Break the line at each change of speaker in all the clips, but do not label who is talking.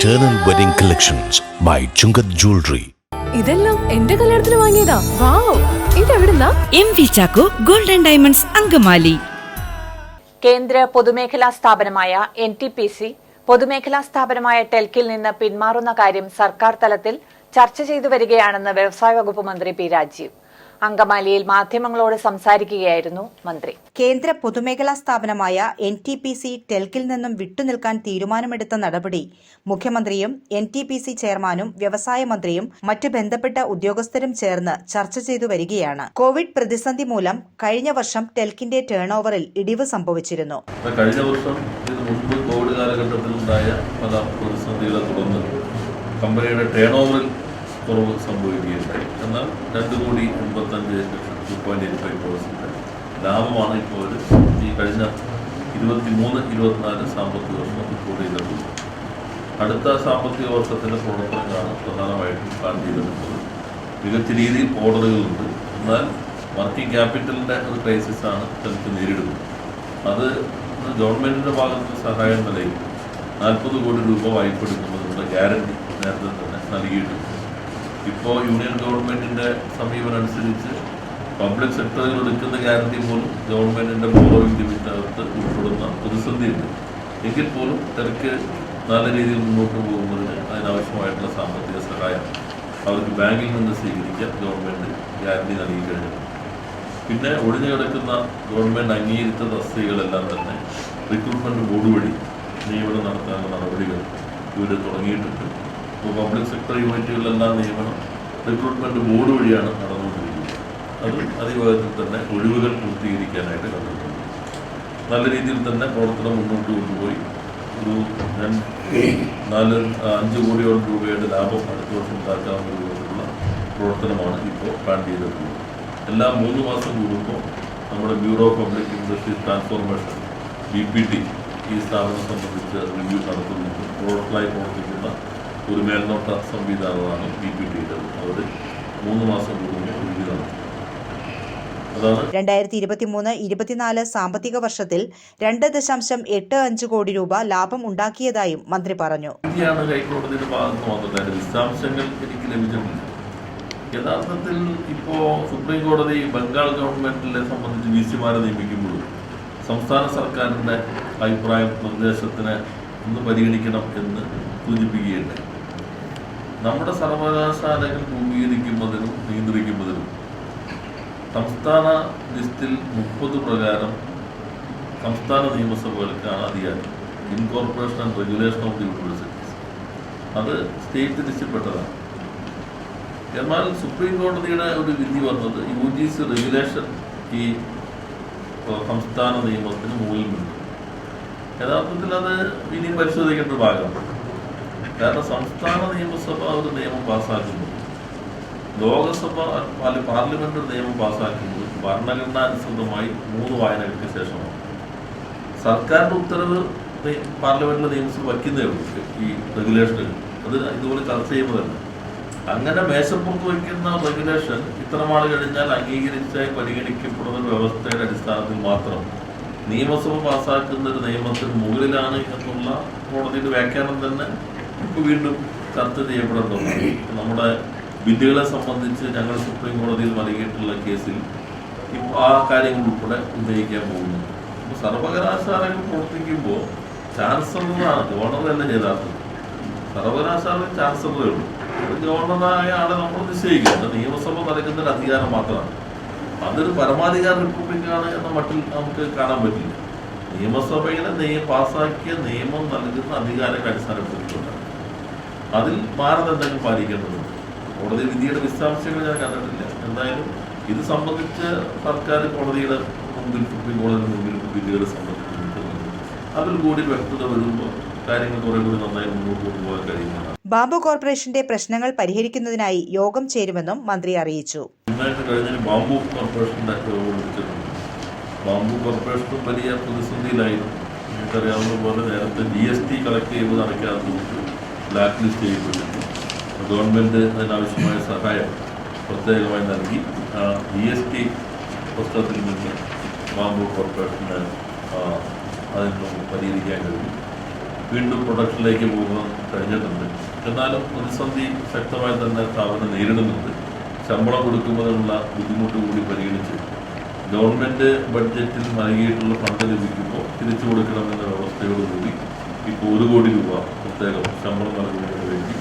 Eternal Wedding Collections by Chungath Jewelry.
ഇതെല്ലാം എന്റെ കല്യാണത്തിന് വാങ്ങിയതാ. Wow. ഇതെവിടുന്നാ?
M V Chacko golden diamonds Angamaly.
കേന്ദ്ര പൊതുമേഖലാ സ്ഥാപനമായ എൻ ടി പി സി പൊതുമേഖലാ സ്ഥാപനമായ ടെൽക്കിൽ നിന്ന് പിന്മാറുന്ന കാര്യം സർക്കാർ തലത്തിൽ ചർച്ച ചെയ്തു വരികയാണെന്ന് വ്യവസായ വകുപ്പ് മന്ത്രി പി രാജീവ്. അങ്കമാലിയിൽ മാധ്യമങ്ങളോട് സംസാരിക്കുകയായിരുന്നു മന്ത്രി.
കേന്ദ്ര പൊതുമേഖലാ സ്ഥാപനമായ എൻ ടി പി സി ടെൽക്കിൽ നിന്നും വിട്ടുനിൽക്കാൻ തീരുമാനമെടുത്ത നടപടി മുഖ്യമന്ത്രിയും എൻ ടി പി സി ചെയർമാനും വ്യവസായ മന്ത്രിയും മറ്റ് ബന്ധപ്പെട്ട ഉദ്യോഗസ്ഥരും ചേർന്ന് ചർച്ച ചെയ്തു വരികയാണ്. കോവിഡ് പ്രതിസന്ധി മൂലം കഴിഞ്ഞ വർഷം ടെൽക്കിന്റെ ടേൺ ഓവറിൽ ഇടിവ് സംഭവിച്ചിരുന്നു.
കഴിഞ്ഞ വർഷം കോവിഡ് കാലഘട്ടത്തിലുണ്ടായ പല പ്രതിസന്ധികളെ തുടർന്ന് കമ്പനിയുടെ ടേൺ ഓവറിൽ കുറവ് സംഭവിക്കുകയുണ്ടായി. എന്നാൽ രണ്ട് കോടി എൺപത്തഞ്ച് ലക്ഷം ടു പോയിന്റ് എയ്റ്റ് ഫൈവ് ക്രോസിന്റെ ലാഭമാണ് ഇപ്പോൾ ഈ കഴിഞ്ഞ ഇരുപത്തി മൂന്ന് ഇരുപത്തിനാല് സാമ്പത്തിക വർഷം റിപ്പോർട്ട് ചെയ്തിട്ടുള്ളത്. അടുത്ത സാമ്പത്തിക വർഷത്തിന്റെ പ്രവർത്തനങ്ങളാണ് പ്രധാനമായിട്ടും പ്ലാൻ ചെയ്തിട്ടുള്ളത്. മികച്ച രീതിയിൽ ഓർഡറുകളുണ്ട്. എന്നാൽ വർക്കിംഗ് ക്യാപിറ്റലിന്റെ ഒരു ക്രൈസിസാണ് നമുക്ക് നേരിടുന്നത്. അത് ഗവൺമെന്റിന്റെ ഭാഗത്ത് സഹായം നിലയിൽ നാൽപ്പത് കോടി രൂപ വായ്പ എടുക്കുന്നതിനുള്ള ഗ്യാരണ്ടി നേരത്തെ തന്നെ നൽകിയിട്ടുണ്ട്. ഇപ്പോൾ യൂണിയൻ ഗവൺമെന്റിന്റെ സമീപനം അനുസരിച്ച് പബ്ലിക് സെക്ടറിൽ എടുക്കുന്ന ഗ്യാരണ്ടി പോലും ഗവൺമെന്റിന്റെ ബോറോയിങ് ലിമിറ്റിനകത്ത് ഉൾപ്പെടുന്ന പ്രതിസന്ധിയുണ്ട്. എങ്കിൽ പോലും തിരക്ക് നല്ല രീതിയിൽ മുന്നോട്ട് പോകുന്നതിന് അതിനാവശ്യമായിട്ടുള്ള സാമ്പത്തിക സഹായം അവർക്ക് ബാങ്കിൽ നിന്ന് സ്വീകരിക്കാൻ ഗവൺമെന്റ് ഗ്യാരണ്ടി നൽകി കഴിഞ്ഞു. പിന്നെ ഒഴിഞ്ഞു കിടക്കുന്ന ഗവൺമെന്റ് അംഗീകരിച്ച തസ്തികകളെല്ലാം തന്നെ റിക്രൂട്ട്മെന്റ് ബോർഡ് വഴി നിയമനം നടത്താനുള്ള നടപടികൾ ഇവർ തുടങ്ങിയിട്ടുണ്ട്. ഇപ്പോൾ പബ്ലിക് സെക്ടർ യൂണിറ്റുകളിലെല്ലാം നിയമനം റിക്രൂട്ട്മെന്റ് ബോർഡ് വഴിയാണ് നടന്നുകൊണ്ടിരിക്കുന്നത്. അത് അതിവേഗത്തിൽ തന്നെ ഒഴിവുകൾ പൂർത്തീകരിക്കാനായിട്ട് കണ്ടിട്ടുണ്ട് നല്ല രീതിയിൽ തന്നെ പ്രവർത്തനം മുന്നോട്ട് കൊണ്ടുപോയി. ഒരു ഞാൻ നാല് അഞ്ച് കോടിയോളം രൂപയുടെ ലാഭം അടുത്ത വർഷം ഉണ്ടാക്കാവുന്ന രൂപത്തിലുള്ള പ്രവർത്തനമാണ് ഇപ്പോൾ പ്ലാൻ ചെയ്തിട്ടുള്ളത്. എല്ലാ മൂന്ന് മാസം കൂടുമ്പോൾ നമ്മുടെ bureau of public industries transformation B P T ഈ സ്ഥാപനം സംബന്ധിച്ച് റിവ്യൂ നടത്തുന്നുണ്ട്. പ്രോഡക്റ്റായി പ്രവർത്തിക്കുന്ന ഒരു മേൽനോട്ട സംവിധാനമാണ് ബി പി ടിയുടെ അവർ മൂന്ന് മാസം കൂടുമ്പോൾ നടത്തും. അതാണ്
രണ്ടായിരത്തി ഇരുപത്തിമൂന്ന് ഇരുപത്തിനാല് സാമ്പത്തിക വർഷത്തിൽ രണ്ട് ദശാംശം എട്ട് അഞ്ച് കോടി രൂപ ലാഭം ഉണ്ടാക്കിയതായും മന്ത്രി പറഞ്ഞു.
ഇന്ത്യയാണ് ഹൈക്കോടതിയുടെ ഭാഗത്ത് അതിന്റെ വിശദാംശങ്ങൾ എനിക്ക് ലഭിച്ചിട്ടില്ല. യഥാർത്ഥത്തിൽ ഇപ്പോ സുപ്രീം കോടതി ബംഗാൾ ഗവൺമെന്റിനെ സംബന്ധിച്ച് വി സിമാരെ നിയമിക്കുമ്പോഴും സംസ്ഥാന സർക്കാരിന്റെ അഭിപ്രായം നിർദ്ദേശത്തിന് ഒന്ന് പരിഗണിക്കണം എന്ന് സൂചിപ്പിക്കുകയുണ്ടായി. നമ്മുടെ സർവകലാശാലകൾ രൂപീകരിക്കുന്നതിനും നിയന്ത്രിക്കുന്നതിനും സംസ്ഥാന ലിസ്റ്റിൽ മുപ്പത് പ്രകാരം സംസ്ഥാന നിയമസഭകൾക്കാണ് അധികാരം incorporation and regulation of the universities. അത് സ്റ്റേറ്റ് ലിസ്റ്റിൽപ്പെട്ടതാണ്. എന്നാൽ സുപ്രീം കോടതിയുടെ ഒരു വിധി വന്നത് യു ജി സി റെഗുലേഷൻ ഈ സംസ്ഥാന നിയമത്തിന് മുകളിൽ നിന്നു. യഥാർത്ഥത്തിൽ അത് ഇനി പരിശോധിക്കേണ്ട ഭാഗമാണ് കാരണം സംസ്ഥാന നിയമസഭ ഒരു നിയമം പാസ്സാക്കുന്നു ലോകസഭ അല്ലെ പാർലമെന്റ് ഒരു നിയമം പാസ്സാക്കുന്നത് ഭരണഘടനാനുസൃതമായി മൂന്ന് വായനകൾക്ക് ശേഷമാണ്. സർക്കാരിന്റെ ഉത്തരവ് പാർലമെന്റിലെ നിയമസഭ വയ്ക്കുന്നേ ഉള്ളൂ ഈ റെഗുലേഷനുകൾ അത് ഇതുപോലെ ചർച്ച ചെയ്യുന്നതല്ല. അങ്ങനെ മേശപ്പുറത്ത് വയ്ക്കുന്ന റെഗുലേഷൻ ഇത്ര നാൾ കഴിഞ്ഞാൽ അംഗീകരിച്ചായി പരിഗണിക്കപ്പെടുന്ന വ്യവസ്ഥയുടെ അടിസ്ഥാനത്തിൽ മാത്രം നിയമസഭ പാസ്സാക്കുന്ന ഒരു നിയമത്തിന് മുകളിലാണ് എന്നുള്ള കോടതിയുടെ വ്യാഖ്യാനം തന്നെ ഇപ്പോൾ വീണ്ടും ചർച്ച ചെയ്യപ്പെടുന്നുണ്ട് നമ്മുടെ വിധികളെ സംബന്ധിച്ച് ഞങ്ങൾ സുപ്രീം കോടതിയിൽ നൽകിയിട്ടുള്ള കേസിൽ ഇപ്പോൾ ആ കാര്യങ്ങൾ ഉൾപ്പെടെ ഉന്നയിക്കാൻ പോകുന്നു. അപ്പോൾ സർവകലാശാലകൾ പ്രവർത്തിക്കുമ്പോൾ ചാൻസലറാണ് ഗവർണറല്ല ചെയ്താത്തത് സർവകലാശാല ചാൻസലറേ ഉള്ളൂ. ഗവർണറായ ആളെ നമ്മൾ നിശ്ചയിക്കുക നിയമസഭ നൽകുന്ന ഒരു അധികാരം മാത്രമാണ്. അതൊരു പരമാധികാര റിപ്പബ്ലിക്കാണ് എന്ന മട്ടിൽ നമുക്ക് കാണാൻ പറ്റില്ല. നിയമസഭയിലെ നിയമം പാസാക്കിയ നിയമം നൽകുന്ന അധികാരങ്ങൾ അടിസ്ഥാനപ്പെടുത്തിക്കൊണ്ടാണ് അതിൽ മാനദണ്ഡങ്ങൾ പാലിക്കേണ്ടതുണ്ട്? കോടതി വിധിയുടെ വിശദാംശങ്ങൾ ഞാൻ കണ്ടിട്ടില്ല. എന്തായാലും ഇത് സംബന്ധിച്ച് സർക്കാർ കോടതിയുടെ മുമ്പിൽ സുപ്രീം കോടതിയുടെ മുമ്പിൽ വിധികളെ സംബന്ധിച്ച് അതിൽ കൂടി വ്യക്തത വരുമ്പോൾ കാര്യങ്ങൾ കുറേ കൂടി നന്നായി മുന്നോട്ട് കൊണ്ടുപോകാൻ കഴിയുന്നതാണ്.
ബാംബു കോർപ്പറേഷന്റെ പ്രശ്നങ്ങൾ പരിഹരിക്കുന്നതിനായി യോഗം ചേരുമെന്നും മന്ത്രി അറിയിച്ചു.
ബാംബു വിളിച്ചിട്ടുണ്ട്. ബാംബു കോർപ്പറേഷനും വലിയ പ്രതിസന്ധിയിലായിരുന്നു. നിങ്ങൾക്കറിയാവുന്ന പോലെ നേരത്തെ ജി എസ് ടി കളക്ട് ചെയ്യുന്നത് അടയ്ക്കാത്തതുകൊണ്ട് ബ്ലാക്ക് ലിസ്റ്റ് ചെയ്യപ്പെട്ടിരുന്നു ഗവൺമെന്റ് അതിനാവശ്യമായ സഹായം പ്രത്യേകമായി നൽകി. ജി എസ് ടി പുസ്തകത്തിൽ നിന്ന് ബാംബു കോർപ്പറേഷന് അതിനൊന്നും പരിഹരിക്കാൻ കഴിഞ്ഞു വീണ്ടും പ്രൊഡക്ഷനിലേക്ക് പോകാൻ കഴിഞ്ഞിട്ടുണ്ട് എന്നാലും പ്രതിസന്ധി ശക്തമായി തന്നെ സ്ഥാപനം നേരിടുന്നുണ്ട്. ശമ്പളം കൊടുക്കുന്നതിനുള്ള ബുദ്ധിമുട്ട് കൂടി പരിഗണിച്ച് ഗവൺമെന്റ് ബഡ്ജറ്റിൽ നൽകിയിട്ടുള്ള ഫണ്ട് ലഭിക്കുമ്പോൾ തിരിച്ചു കൊടുക്കണമെന്ന വ്യവസ്ഥയോടുകൂടി ഇപ്പോൾ ഒരു കോടി രൂപ പ്രത്യേകം ശമ്പളം നൽകുന്നതിന് വേണ്ടി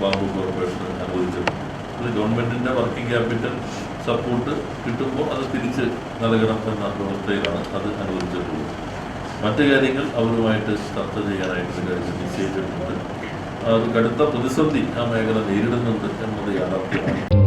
ബാബു കോർപ്പറേഷൻ അനുവദിച്ചിട്ടുണ്ട്. അത് ഗവൺമെന്റിന്റെ വർക്കിംഗ് ക്യാപിറ്റൽ സപ്പോർട്ട് കിട്ടുമ്പോൾ അത് തിരിച്ച് നൽകണം എന്ന വ്യവസ്ഥയിലാണ് അത് അനുവദിച്ചിട്ടുള്ളത്. മറ്റു കാര്യങ്ങൾ അവരുമായിട്ട് ചർച്ച ചെയ്യാനായിട്ട് കാര്യം നിശ്ചയിച്ചിട്ടുണ്ട് അത് കടുത്ത പ്രതിസന്ധി ആ മേഖല നേരിടുന്നുണ്ട് എന്നത് യാഥാർത്ഥ്യമാണ്.